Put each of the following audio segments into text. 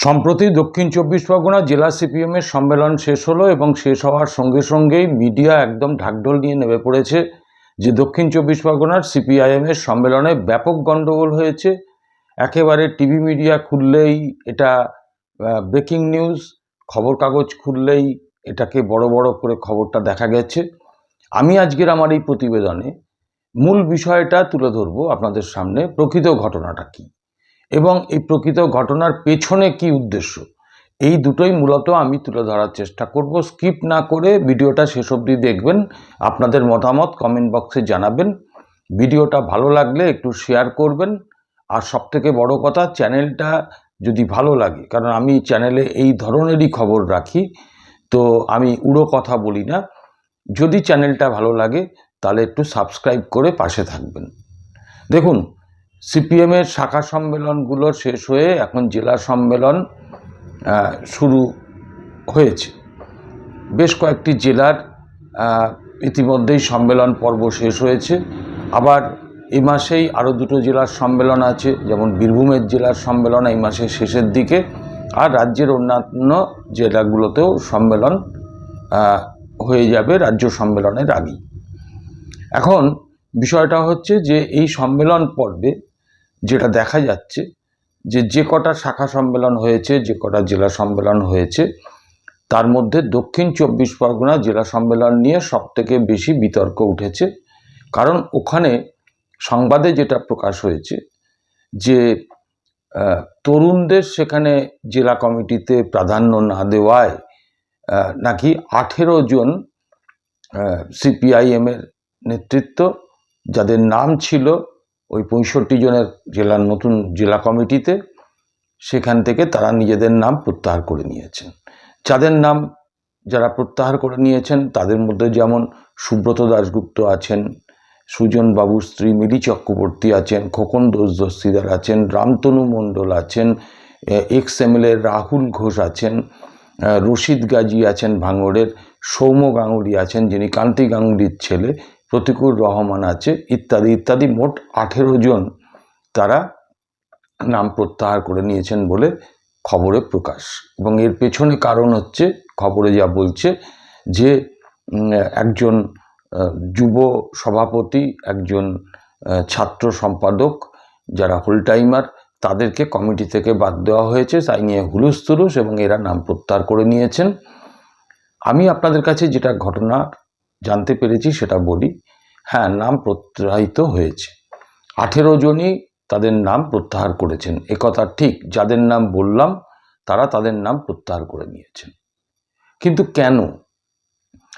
সম্প্রতি দক্ষিণ চব্বিশ পরগনা জেলা সিপিএমের সম্মেলন শেষ হলো এবং শেষ হওয়ার সঙ্গে সঙ্গেই মিডিয়া একদম ঢাকঢোল নিয়ে নেমে পড়েছে যে দক্ষিণ চব্বিশ পরগনার সিপিআইএমের সম্মেলনে ব্যাপক গণ্ডগোল হয়েছে। একেবারে টিভি মিডিয়া খুললেই এটা ব্রেকিং নিউজ খবর কাগজ খুললেই এটাকে বড় বড় করে খবরটা দেখা গেছে। আমি আজকের আমার এই প্রতিবেদনে মূল বিষয়টা তুলে ধরবো আপনাদের সামনে প্রকৃত ঘটনাটা কী। এবং এই প্রকৃত ঘটনার পেছনে কি উদ্দেশ্য? এই দুটোই মূলত আমি তুলে ধরার চেষ্টা করব। স্কিপ না করে ভিডিওটা শেষ অবধি দেখবেন, আপনাদের মতামত কমেন্ট বক্সে জানাবেন। ভিডিওটা ভালো লাগলে একটু শেয়ার করবেন। আর সবথেকে বড় কথা চ্যানেলটা যদি ভালো লাগে, কারণ আমি চ্যানেলে এই ধরনেরই খবর রাখি, তো আমি উড়ো কথা বলি না। যদি চ্যানেলটা ভালো লাগে, তাহলে একটু সাবস্ক্রাইব করে পাশে থাকবেন। দেখুন সিপিএমের শাখা সম্মেলনগুলো শেষ হয়ে এখন জেলা সম্মেলন শুরু হয়েছে। বেশ কয়েকটি জেলার ইতিমধ্যেই সম্মেলন পর্ব শেষ হয়েছে। আবার এই মাসেই আরও দুটো জেলার সম্মেলন আছে, যেমন বীরভূমের জেলার সম্মেলন এই মাসের শেষের দিকে, আর রাজ্যের অন্যান্য জেলাগুলোতেও সম্মেলন হয়ে যাবে রাজ্য সম্মেলনের আগেই। এখন বিষয়টা হচ্ছে যে এই সম্মেলন পর্বে যেটা দেখা যাচ্ছে যে যে কটা শাখা সম্মেলন হয়েছে, যে কটা জেলা সম্মেলন হয়েছে, তার মধ্যে দক্ষিণ চব্বিশ পরগনা জেলা সম্মেলন নিয়ে সবথেকে বেশি বিতর্ক উঠেছে। কারণ ওখানে সংবাদে যেটা প্রকাশ হয়েছে যে তরুণদের সেখানে জেলা কমিটিতে প্রাধান্য না দেওয়ায় নাকি আঠেরো জন সিপিআইএমের নেতৃত্ব, যাদের নাম ছিল ওই পঁয়ষট্টি জনের জেলার নতুন জেলা কমিটিতে সেখান থেকে তারা নিজেদের নাম প্রত্যাহার করে নিয়েছেন। যাদের নাম যারা প্রত্যাহার করে নিয়েছেন, তাদের মধ্যে যেমন সুব্রত দাশগুপ্ত আছেন, সুজন বাবুর স্ত্রী মিলি চক্রবর্তী আছেন, খোকন দোষ দস্তিদার আছেন, রামতনু মণ্ডল আছেন এক্স এমএলএ রাহুল ঘোষ আছেন রশিদ গাজী আছেন ভাঙড়ের, সৌম্য গাঙ্গুলি আছেন যিনি কান্তি গাঙ্গুলির ছেলে প্রতিকুর রহমান আছে, ইত্যাদি ইত্যাদি। মোট আঠেরো জন তারা নাম প্রত্যাহার করে নিয়েছেন বলে খবরে প্রকাশ। এবং এর পেছনে কারণ হচ্ছে, খবরে যা বলছে, যে একজন যুব সভাপতি, একজন ছাত্র সম্পাদক, যারা ফুল টাইমার, তাদেরকে কমিটি থেকে বাদ দেওয়া হয়েছে। তাই নিয়ে হুলুস তুলুস এবং এরা নাম প্রত্যাহার করে নিয়েছেন। আমি আপনাদের কাছে যেটা ঘটনা জানতে পেরেছি, সেটা বলি। হ্যাঁ নাম প্রত্যাহিত হয়েছে। আঠেরো জনই তাদের নাম প্রত্যাহার করেছেন। একথা ঠিক, যাদের নাম বললাম, তারা তাদের নাম প্রত্যাহার করে নিয়েছেন। কিন্তু কেন?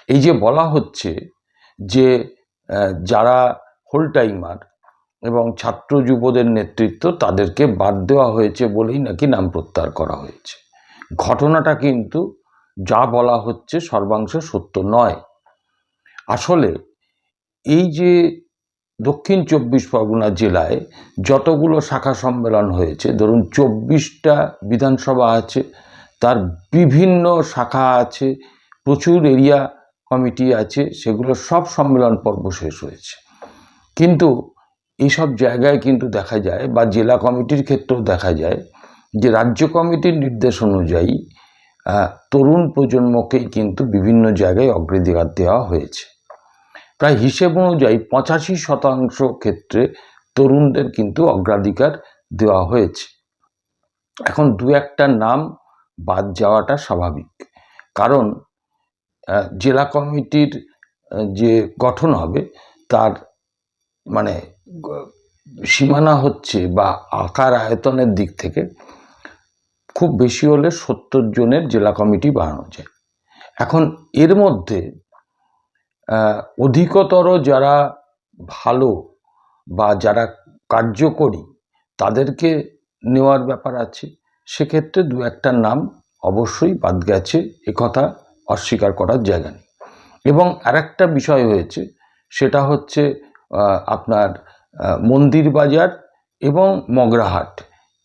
এই যে বলা হচ্ছে যে যারা হোল টাইমার এবং ছাত্র যুবদের নেতৃত্ব, তাদেরকে বাদ দেওয়া হয়েছে বলেই নাকি নাম প্রত্যাহার করা হয়েছে। ঘটনাটা কিন্তু যা বলা হচ্ছে সর্বাংশ সত্য নয়। আসলে এই যে দক্ষিণ চব্বিশ পরগনা জেলায় যতগুলো শাখা সম্মেলন হয়েছে, ধরুন চব্বিশটা বিধানসভা আছে, তার বিভিন্ন শাখা আছে, প্রচুর এরিয়া কমিটি আছে, সেগুলো সব সম্মেলন পর্ব শেষ হয়েছে। কিন্তু এইসব জায়গায় কিন্তু দেখা যায় বা জেলা কমিটির ক্ষেত্রেও দেখা যায় যে রাজ্য কমিটির নির্দেশ অনুযায়ী তরুণ প্রজন্মকেই কিন্তু বিভিন্ন জায়গায় অগ্রাধিকার দেওয়া হয়েছে। প্রায় হিসেব অনুযায়ী পঁচাশি শতাংশ ক্ষেত্রে তরুণদের কিন্তু অগ্রাধিকার দেওয়া হয়েছে। এখন দু একটা নাম বাদ যাওয়াটা স্বাভাবিক। কারণ জেলা কমিটির যে গঠন হবে, তার মানে সীমানা হচ্ছে বা আকার আয়তনের দিক থেকে খুব বেশি হলে সত্তর জনের জেলা কমিটি বানানো যায়। এখন এর মধ্যে অধিকতর যারা ভালো বা যারা কার্যকরী তাদেরকে নেওয়ার ব্যাপার আছে। সেক্ষেত্রে দু একটা নাম অবশ্যই বাদ গেছে একথা অস্বীকার করার জায়গা নেই। এবং আরেকটা বিষয় হয়েছে, সেটা হচ্ছে আপনার মন্দির বাজার এবং মগরাহাট।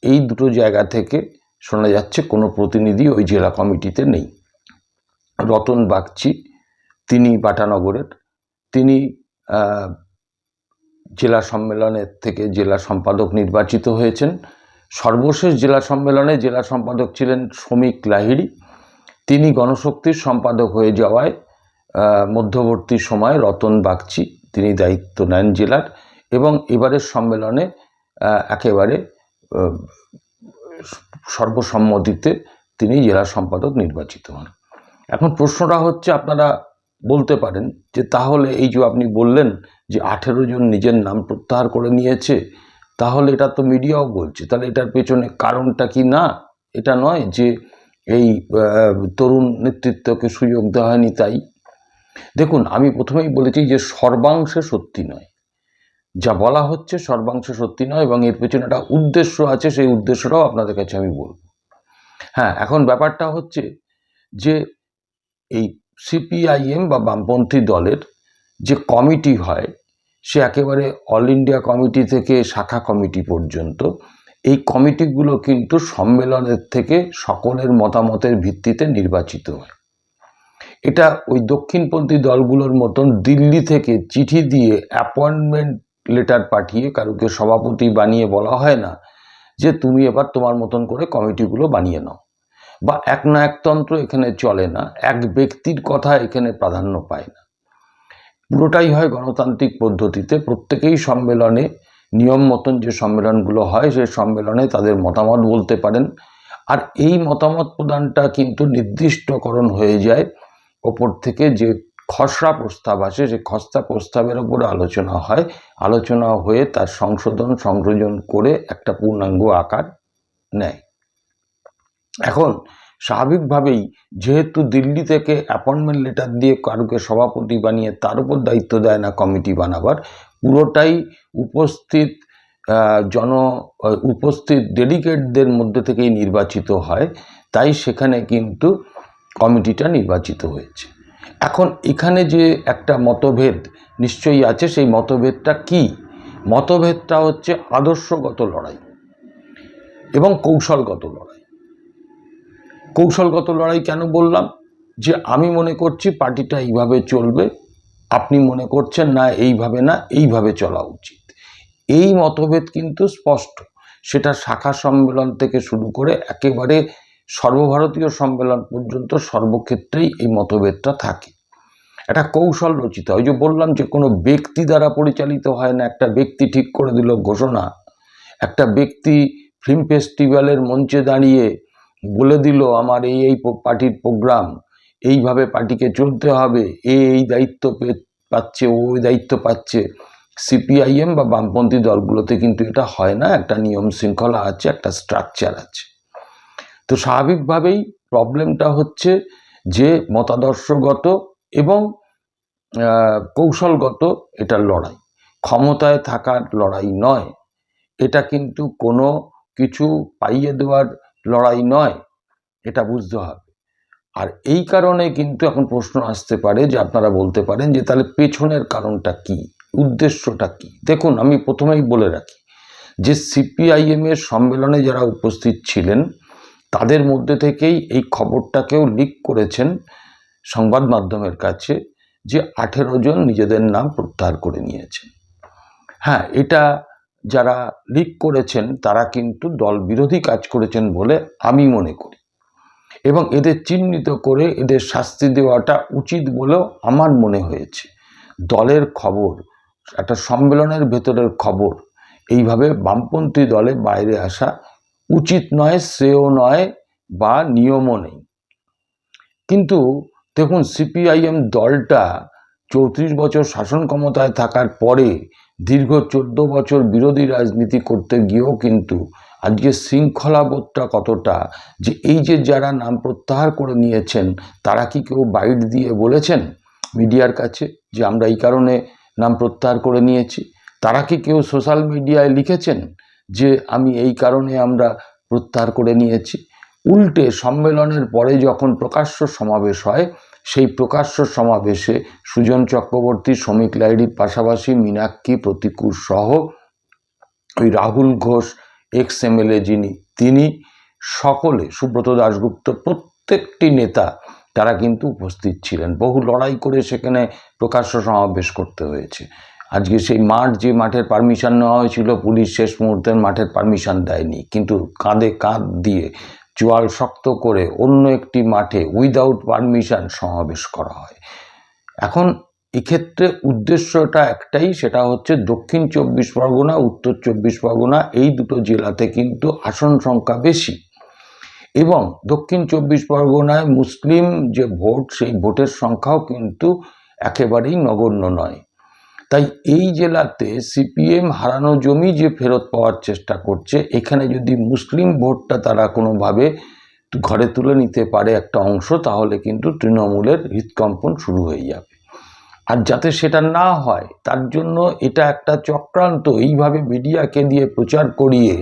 এই দুটো জায়গা থেকে শোনা যাচ্ছে, কোনো প্রতিনিধি ওই জেলা কমিটিতে নেই। রতন বাগচি, তিনি বাটানগরের তিনি জেলা সম্মেলনের থেকে জেলা সম্পাদক নির্বাচিত হয়েছেন। সর্বশেষ জেলা সম্মেলনে জেলা সম্পাদক ছিলেন শ্রমিক লাহিড়ী। তিনি গণশক্তির সম্পাদক হয়ে যাওয়ায় মধ্যবর্তী সময় রতন বাগচি, তিনি দায়িত্ব নেন জেলার এবং এবারের সম্মেলনে একেবারে সর্বসম্মতিতে তিনি জেলা সম্পাদক নির্বাচিত হন। এখন প্রশ্নটা হচ্ছে, আপনারা বলতে পারেন যে তাহলে এই যে আপনি বললেন যে আঠেরো জন নিজের নাম প্রত্যাহার করে নিয়েছে, তাহলে এটা তো মিডিয়াও বলছে। তাহলে এটার পেছনে কারণটা কি না? এটা নয় যে এই তরুণ নেতৃত্বকে সুযোগ দেওয়া হয়নি তাই। দেখুন, আমি প্রথমেই বলেছি যে সর্বাংশে সত্যি নয়। যা বলা হচ্ছে সর্বাংশ সত্যি নয় এবং এর পেছনে একটা উদ্দেশ্য আছে, সেই উদ্দেশ্যটাও আপনাদের কাছে আমি বলব। হ্যাঁ এখন ব্যাপারটা হচ্ছে যে এই সিপিআইএম বা বামপন্থী দলের যে কমিটি হয়, সে একেবারে অল ইন্ডিয়া কমিটি থেকে শাখা কমিটি পর্যন্ত, এই কমিটিগুলো কিন্তু সম্মেলনের থেকে সকলের মতামতের ভিত্তিতে নির্বাচিত হয়। এটা ওই দক্ষিণপন্থী দলগুলোর মতন দিল্লি থেকে চিঠি দিয়ে অ্যাপয়েন্টমেন্ট লেটার পাঠিয়ে কারুকে সভাপতি বানিয়ে বলা হয় না যে তুমি এবার তোমার মতন করে কমিটিগুলো বানিয়ে নাও। বা এক না একতন্ত্র এখানে চলে না, এক ব্যক্তির কথা এখানে প্রাধান্য পায় না। পুরোটাই হয় গণতান্ত্রিক পদ্ধতিতে, প্রত্যেকেই সম্মেলনে নিয়ম মতন যে সম্মেলনগুলো হয়, সেই সম্মেলনে তাদের মতামত বলতে পারেন। আর এই মতামত প্রদানটা কিন্তু নির্দিষ্টকরণ হয়ে যায় ওপর থেকে যে খসড়া প্রস্তাব আসে সেই খসড়া প্রস্তাবের ওপরে আলোচনা হয়। আলোচনা হয়ে তার সংশোধন, সংযোজন করে একটা পূর্ণাঙ্গ আকার নেয়। এখন স্বাভাবিকভাবেই যেহেতু দিল্লি থেকে অ্যাপয়েন্টমেন্ট লেটার দিয়ে কারুকে সভাপতি বানিয়ে তার উপর দায়িত্ব দেয় না কমিটি বানাবার, পুরোটাই উপস্থিত জন উপস্থিত ডেডিকেটদের মধ্যে থেকেই নির্বাচিত হয়। তাই সেখানে কিন্তু কমিটিটা নির্বাচিত হয়েছে। এখন এখানে যে একটা মতভেদ নিশ্চয়ই আছে, সেই মতভেদটা কি? মতভেদটা হচ্ছে আদর্শগত লড়াই এবং কৌশলগত লড়াই। কৌশলগত লড়াই কেন বললাম? যে আমি মনে করছি পার্টিটা এইভাবে চলবে, আপনি মনে করছেন না এইভাবে না, এইভাবে চলা উচিত। এই মতভেদ কিন্তু স্পষ্ট। সেটা শাখা সম্মেলন থেকে শুরু করে একেবারে সর্বভারতীয় সম্মেলন পর্যন্ত সর্বক্ষেত্রেই এই মতভেদটা থাকে। একটা কৌশল রচিত, ওই যে বললাম যে কোনো ব্যক্তি দ্বারা পরিচালিত হয় না, একটা ব্যক্তি ঠিক করে দিল ঘোষণা, একটা ব্যক্তি ফিল্ম ফেস্টিভ্যালের মঞ্চে দাঁড়িয়ে বলে দিল, আমার এই এই পার্টির প্রোগ্রাম এইভাবে পার্টিকে চলতে হবে, এ এই দায়িত্ব পাচ্ছে, ও ওই দায়িত্ব পাচ্ছে। সিপিআইএম বা বামপন্থী দলগুলোতে কিন্তু এটা হয় না, একটা নিয়ম শৃঙ্খলা আছে, একটা স্ট্রাকচার আছে। তো স্বাভাবিকভাবেই প্রবলেমটা হচ্ছে যে মতাদর্শগত এবং কৌশলগত এটা লড়াই। ক্ষমতায় থাকার লড়াই নয়। এটা কিন্তু কোনো কিছু পাইয়ে দেওয়ার লড়াই নয়। এটা বুঝতে হবে। আর এই কারণে কিন্তু এখন প্রশ্ন আসতে পারে যে আপনারা বলতে পারেন যে তাহলে পেছনের কারণটা কি? উদ্দেশ্যটা কি? দেখুন, আমি প্রথমেই বলে রাখি যে সিপিআইএম এর সম্মেলনে যারা উপস্থিত ছিলেন তাদের মধ্যে থেকেই এই খবরটাকেও লিক করেছেন সংবাদ মাধ্যমের কাছে যে আঠেরো জন নিজেদের নাম প্রত্যাহার করে নিয়েছেন। হ্যাঁ এটা যারা লিক করেছেন তারা কিন্তু দল বিরোধী কাজ করেছেন বলে আমি মনে করি। এবং এদের চিহ্নিত করে এদের শাস্তি দেওয়াটা উচিত বলেও আমার মনে হয়েছে। দলের খবর, একটা সম্মেলনের ভেতরের খবর, এইভাবে বামপন্থী দলে বাইরে আসা উচিত নয়, শ্রেয় নয় বা নিয়মও নেই। কিন্তু দেখুন, সিপিআইএম দলটা চৌত্রিশ বছর শাসন ক্ষমতায় থাকার পরে দীর্ঘ চোদ্দ বছর বিরোধী রাজনীতি করতে গিয়েও কিন্তু আজকে শৃঙ্খলাবোধটা কতটা যে এই যে যারা নাম প্রত্যাহার করে নিয়েছেন, তারা কি কেউ বাইট দিয়ে বলেছেন মিডিয়ার কাছে যে আমরা এই কারণে নাম প্রত্যাহার করে নিয়েছি? তারা কি কেউ সোশ্যাল মিডিয়ায় লিখেছেন যে আমি এই কারণে আমরা প্রত্যাহার করে নিয়েছি। উল্টে সম্মেলনের পরে যখন প্রকাশ্য সমাবেশ হয়, সেই প্রকাশ্য সমাবেশে সুজন চক্রবর্তী শ্রমিক লাইড়ির পাশাপাশি মীনাক্ষী, প্রতিকূর সহ ওই রাহুল ঘোষ, এক্স এমএলএ যিনি, তিনি সকলে, সুব্রত দাশগুপ্ত, প্রত্যেকটি নেতা, তারা কিন্তু উপস্থিত ছিলেন। বহু লড়াই করে সেখানে প্রকাশ্য সমাবেশ করতে হয়েছে। আজকে সেই মাঠ যে মাঠের পারমিশন নেওয়া হয়েছিল, পুলিশ শেষ মুহূর্তে মাঠের পারমিশন দেয়নি। কিন্তু কাঁধে কাঁধ দিয়ে চোয়াল শক্ত করে অন্য একটি মাঠে উইদাউট পারমিশন সমাবেশ করা হয়। এখন এক্ষেত্রে উদ্দেশ্যটা একটাই, সেটা হচ্ছে দক্ষিণ চব্বিশ পরগনা, উত্তর চব্বিশ পরগনা, এই দুটো জেলাতে কিন্তু আসন সংখ্যা বেশি। এবং দক্ষিণ চব্বিশ পরগনায় মুসলিম যে ভোট, সেই ভোটের সংখ্যাও কিন্তু একেবারেই নগণ্য নয়। তাই এই জেলাতে সিপিএম হারানো জমি যে ফেরত পাওয়ার চেষ্টা করছে, এখানে যদি মুসলিম ভোটটা তারা কোনোভাবে ঘরে তুলে নিতে পারে একটা অংশ, তাহলে কিন্তু তৃণমূলের হৃদকম্পন শুরু হয়ে যাবে। আর যাতে সেটা না হয়, তার জন্য এটা একটা চক্রান্ত। এইভাবে মিডিয়াকে দিয়ে প্রচার করিয়ে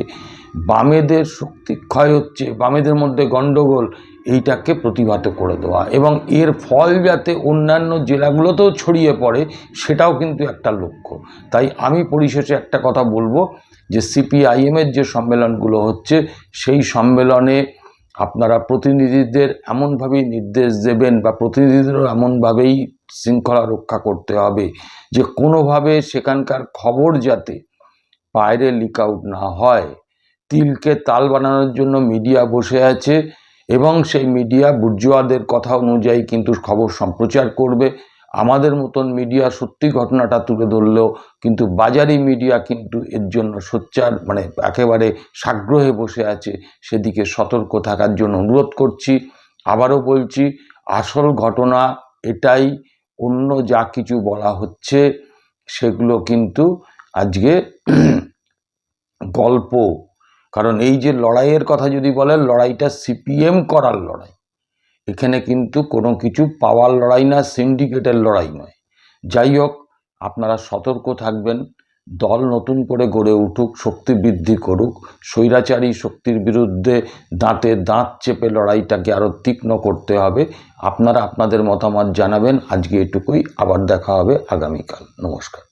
বামেদের শক্তি ক্ষয় হচ্ছে, বামেদের মধ্যে গণ্ডগোল এইটাকে প্রতিভাত করে দেওয়া। এবং এর ফল যাতে অন্যান্য জেলাগুলোতেও ছড়িয়ে পড়ে, সেটাও কিন্তু একটা লক্ষ্য। তাই আমি পরিশেষে একটা কথা বলব যে সিপিআইএমের যে সম্মেলনগুলো হচ্ছে, সেই সম্মেলনে আপনারা প্রতিনিধিদের এমনভাবেই নির্দেশ দেবেন বা প্রতিনিধিদেরও এমনভাবেই শৃঙ্খলা রক্ষা করতে হবে যে কোনোভাবে সেখানকার খবর যাতে বাইরে লিক আউট না হয়। তিলকে তাল বানানোর জন্য মিডিয়া বসে আছে। এবং সেই মিডিয়া বুর্জুয়াদের কথা অনুযায়ী কিন্তু খবর সম্প্রচার করবে। আমাদের মতন মিডিয়া সত্যি ঘটনাটা তুলে ধরলেও কিন্তু বাজারি মিডিয়া কিন্তু এর জন্য সোচ্চার মানে একেবারে সাগ্রহে বসে আছে। সেদিকে সতর্ক থাকার জন্য অনুরোধ করছি। আবারও বলছি, আসল ঘটনা এটাই, অন্য যা কিছু বলা হচ্ছে, সেগুলো কিন্তু আজকে গল্প কারণ এই যে লড়াইয়ের কথা যদি বলেন, লড়াইটা সিপিএম করার লড়াই। এখানে কিন্তু কোনো কিছু পাওয়ার লড়াই না, সিন্ডিকেটের লড়াই নয়। যাই হোক, আপনারা সতর্ক থাকবেন, দল নতুন করে গড়ে উঠুক, শক্তি বৃদ্ধি করুক, স্বৈরাচারী শক্তির বিরুদ্ধে দাঁতে দাঁত চেপে লড়াইটাকে আরও তীক্ষ্ণ করতে হবে। আপনারা আপনাদের মতামত জানাবেন। আজকে এটুকুই, আবার দেখা হবে আগামীকাল। নমস্কার।